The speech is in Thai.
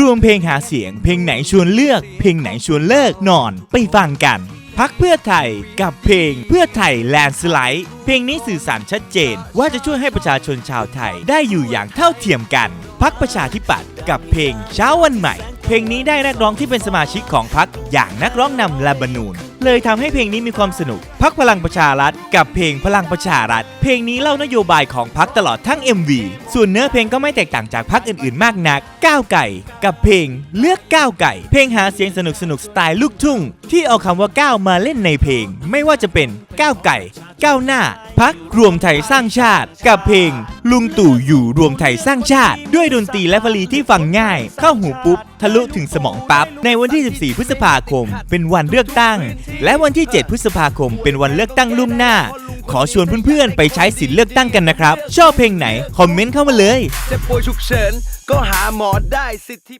รวมเพลงหาเสียง เพลงไหนชวนเลือก เพลงไหนชวนเลิกนอนไปฟังกัน พักเพื่อไทยกับเพลงเพื่อไทยแลนสไลด์เพลงนี้สื่อสารชัดเจน ว่าจะช่วยให้ประชาชนชาวไทยได้อยู่อย่างเท่าเทียมกัน พักประชาธิปัตย์กับเพลงเช้าวันใหม่ เพลงนี้ได้นักร้องที่เป็นสมาชิกของพักอย่างนักร้องนำลาบานูน เลยทำให้เพลงนี้มีความสนุกพักพลังประชารัฐ กับเพลงพลังประชารัฐ เพลงนี้เล่านโยบายของพักตลอดทั้ง MV ส่วนเนื้อเพลงก็ไม่แตกต่างจากพักอื่นๆ มากนัก ก้าวไก่ กับเพลงเลือกก้าวไก่ เพลงหาเสียงสนุกสนุกๆสไตล์ลูกทุ่ง ที่เอาคำว่าก้าวมาเล่นในเพลง ไม่ว่าจะเป็นก้าวไก่ ก้าวหน้า พักรวมไทยสร้างชาติ กับเพลง ลุงตู่อยู่รวมไทยสร้างชาติ ด้วยดนตรีและฟลีที่ฟังง่าย เข้าหูปุ๊บ ทะลุถึงสมองปั๊บ ในวันที่ 14 พฤษภาคม เป็นวันเลือกตั้ง และวันที่ 7 พฤษภาคม เป็นวันเลือกตั้งล่วงหน้า ขอชวนเพื่อนๆ ไปใช้สิทธิ์เลือกตั้งกันนะครับ ชอบเพลงไหน คอมเมนต์เข้ามาเลย เจ็บป่วยฉุกเฉินก็หาหมอได้สิทธิ